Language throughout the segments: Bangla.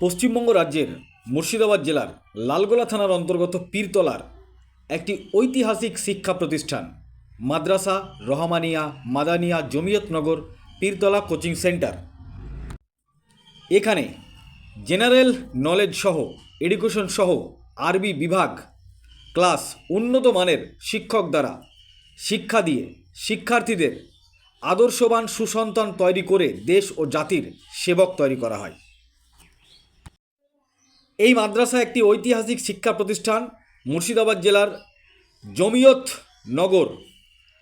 পশ্চিমবঙ্গ রাজ্যের মুর্শিদাবাদ জেলার লালগোলা থানার অন্তর্গত পীরতলার একটি ঐতিহাসিক শিক্ষা প্রতিষ্ঠান, মাদ্রাসা রহমানিয়া মাদানিয়া জমিয়তনগর পীরতলা কোচিং সেন্টার। এখানে জেনারেল নলেজ সহ, এডুকেশন সহ আরবি বিভাগ ক্লাস উন্নত মানের শিক্ষক দ্বারা শিক্ষা দিয়ে শিক্ষার্থীদের আদর্শবান সুসন্তান তৈরি করে দেশ ও জাতির সেবক তৈরি করা হয়। এই মাদ্রাসা একটি ঐতিহাসিক শিক্ষা প্রতিষ্ঠান, মুর্শিদাবাদ জেলার জমিয়ত নগর,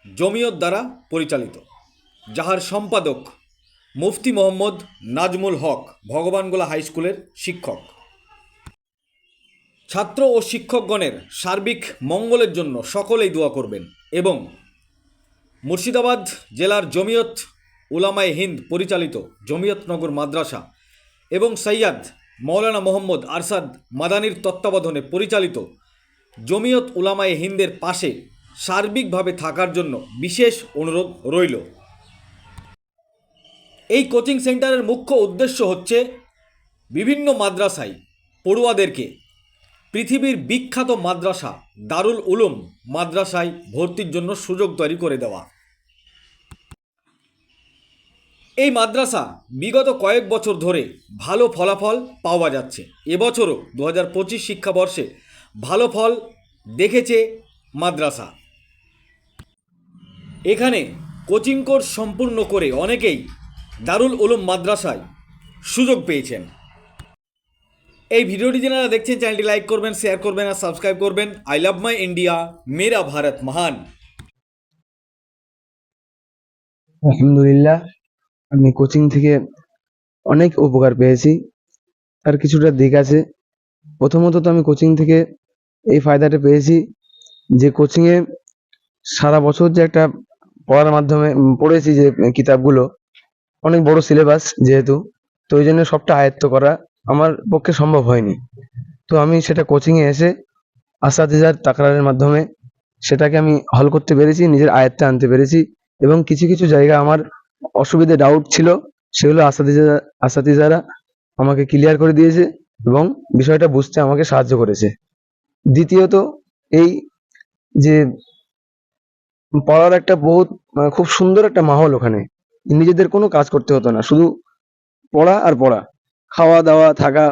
জমিয়ত দ্বারা পরিচালিত, যাহার সম্পাদক মুফতি মোহাম্মদ নাজমুল হক, ভগবানগোলা হাই স্কুলের শিক্ষক। ছাত্র ও শিক্ষকগণের সার্বিক মঙ্গলের জন্য সকলেই দোয়া করবেন এবং মুর্শিদাবাদ জেলার জমিয়ত উলামায়ে হিন্দ পরিচালিত জমিয়তনগর মাদ্রাসা এবং সৈয়দ মৌলানা মোহাম্মদ আরশাদ মাদানির তত্ত্বাবধানে পরিচালিত জমিয়ত উলামায়ে হিন্দের পাশে সার্বিকভাবে থাকার জন্য বিশেষ অনুরোধ রইল। এই কোচিং সেন্টারের মুখ্য উদ্দেশ্য হচ্ছে বিভিন্ন মাদ্রাসায় পড়ুয়াদেরকে পৃথিবীর বিখ্যাত মাদ্রাসা দারুল উলুম মাদ্রাসায় ভর্তির জন্য সুযোগ তৈরি করে দেওয়া। এই মাদ্রাসা বিগত কয়েক বছর ধরে ভালো ফলাফল পাওয়া যাচ্ছে। এবছরও দু হাজার পঁচিশ শিক্ষাবর্ষে ভালো ফল দেখেছে মাদ্রাসা। এখানে কোচিং কোর্স সম্পূর্ণ করে অনেকেই দারুল উলুম মাদ্রাসায় সুযোগ পেয়েছেন। এই ভিডিওটি যারা দেখছেন, চ্যানেলটি লাইক করবেন, শেয়ার করবেন আর সাবস্ক্রাইব করবেন। আই লাভ মাই ইন্ডিয়া, মেরা ভারত মহান। আলহামদুলিল্লাহ। আমি কোচিং থেকে অনেক উপকার পেয়েছি। তার কিছুটা দিক আছে। প্রথমত তো আমি কোচিং থেকে এই ফায়দাটা পেয়েছি যে কোচিংয়ে সারা বছর যে একটা পড়ার মাধ্যমে পড়েছি যে কিতাবগুলো, অনেক বড় সিলেবাস যেহেতু, তো ওই জন্য সবটা আয়ত্ত করা আমার পক্ষে সম্ভব হয়নি। তো আমি সেটা কোচিংয়ে এসে আসাদিজার তাকরারের মাধ্যমে সেটাকে আমি হল করতে পেরেছি, নিজের আয়ত্তে আনতে পেরেছি এবং কিছু কিছু জায়গা আমার অসুবিধে ডাউট ছিল সেগুলো আসাদিজারা আমাকে ক্লিয়ার করে দিয়েছে এবং বিষয়টা বুঝতে আমাকে সাহায্য করেছে। দ্বিতীয়ত, এই যে পড়ার একটা বহুত মানে খুব সুন্দর একটা মাহল ওখানে। নিজেদের কোনো কাজ করতে হতো না, শুধু পড়া আর পড়া। খাওয়া দাওয়া, থাকা,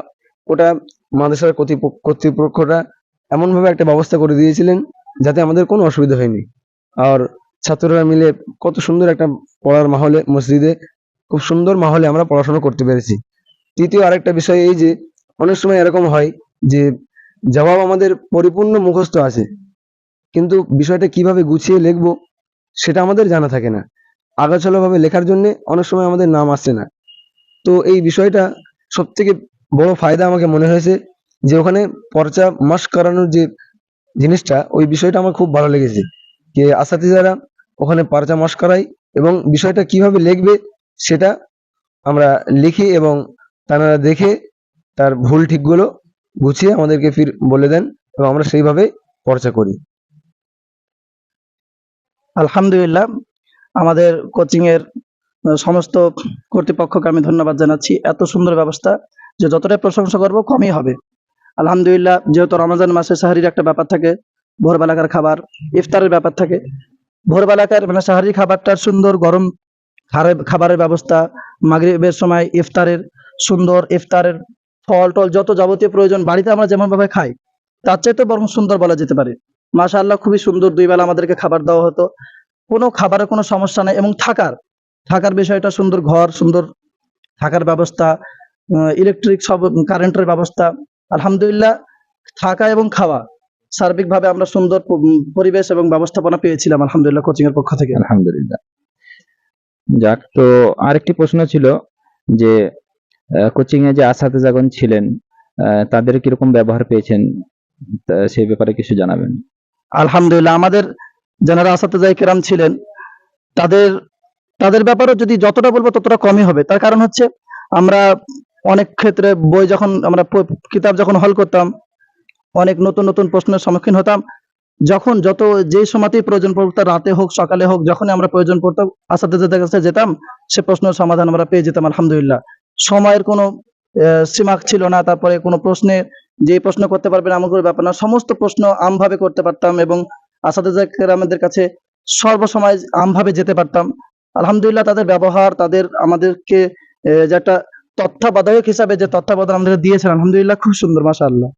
ওটা মাদ্রাসার কর্তৃপক্ষ কর্তৃপক্ষরা এমনভাবে একটা ব্যবস্থা করে দিয়েছিলেন যাতে আমাদের কোনো অসুবিধা হয়নি। আর ছাত্ররা মিলে কত সুন্দর একটা পড়ার মাহলে, মসজিদে খুব সুন্দর মাহলে আমরা পড়াশোনা করতে পেরেছি। তৃতীয় আরেকটা বিষয় এই যে, অনেক সময় এরকম হয় যে, জবাব আমাদের পরিপূর্ণ মুখস্থ আছে। কিন্তু বিষয়টা কীভাবে গুছিয়ে লিখব, সেটা আমাদের জানা থাকে না। আগাছালো ভাবে লেখার জন্য অনেক সময় আমাদের নাম আসছে না। তো এই বিষয়টা সব থেকে বড় ফায়দা আমাকে মনে হয়েছে যে, ওখানে পর্চা মাস করানোর যে জিনিসটা, ওই বিষয়টা আমার খুব ভালো লেগেছে। যে আসাতিজারা ওখানে পর্চা মাস করাই এবং বিষয়টা কীভাবে লিখবে সেটা আমরা লিখি এবং তারা দেখে তার ভুল ঠিকগুলো গুছিয়ে আমাদেরকে ফির বলে দেন এবং আমরা সেইভাবে চর্চা করি। আলহামদুলিল্লাহ, আমাদের কোচিং এর সমস্ত কর্তৃপক্ষকে আমি ধন্যবাদ জানাচ্ছি। এত সুন্দর ব্যবস্থা যে যতটাই প্রশংসা করব কমই হবে। আলহামদুলিল্লাহ, যেহেতু রমজান মাসে সাহারির একটা ব্যাপার থাকে, ভোরবেলাকার খাবার, ইফতারের ব্যাপার থাকে ভোরবেলাকার মানে সাহারি খাবারটার সুন্দর গরম খাবারের ব্যবস্থা, মাগরিবের সময় ইফতারের সুন্দর ইফতারের ফল টল যত যাবতীয় প্রয়োজন বাড়িতে আমরা যেমন ভাবে খাই, তার চাইতে বরং সুন্দর বলা যেতে পারে। মাশাআল্লাহ, খুবই সুন্দর দুই বেলা আমাদেরকে খাবার দেওয়া হতো। কোনো খাবারের কোনো সমস্যা নেই এবং থাকার থাকার বিষয়টা সুন্দর ঘর, সুন্দর থাকার ব্যবস্থা ইলেকট্রিক সব কারেন্টের ব্যবস্থা, আলহামদুলিল্লাহ, থাকা এবং খাওয়া। সার্বিকভাবে আমরা সুন্দর পরিবেশ এবং ব্যবস্থাপনা পেয়েছিলাম আলহামদুলিল্লাহ কোচিং এর পক্ষ থেকে। আলহামদুলিল্লাহ। যাক তো আরেকটি প্রশ্ন ছিল যে কোচিং এ যে আসাতেজাগণ ছিলেন তাদের কীরকম ব্যবহার পেয়েছেন? সেই ব্যাপারে কিছু জানাবেন। আলহামদুলিল্লাহ আমাদের যারা আসাতেজাই কেরাম ছিলেন তাদের তাদের ব্যাপারে যদি যতটা বলব ততটা কমই হবে। তার কারণ হচ্ছে আমরা অনেক ক্ষেত্রে বই যখন আমরা কিতাব যখন হল করতাম অনেক নতুন নতুন প্রশ্নের সম্মুখীন হতাম। যখন যত যেই সময়তেই প্রয়োজন পড়তো রাতে হোক, সকালে হোক, যখনই আমরা প্রয়োজন পড়তাম আসাতেজাদের কাছে যেতাম, সে প্রশ্নের সমাধান আমরা পেয়ে যেতাম, আলহামদুলিল্লাহ। সময়ের কোনো সীমাক ছিল না, তারপরে কোনো প্রশ্নে যে প্রশ্ন করতে পারবেন এমন করে ব্যাপার না। সমস্ত প্রশ্ন আমভাবে করতে পারতাম এবং আসাদুজাকের আমাদের কাছে সর্বসময় আমভাবে যেতে পারতাম। আলহামদুলিল্লাহ, তাদের ব্যবহার, তাদের আমাদেরকে যে একটা তত্ত্বাবধায়ক হিসাবে যে তত্ত্বাবধান আমাদের দিয়েছেন, আলহামদুলিল্লাহ, খুব সুন্দর, মাশাআল্লাহ।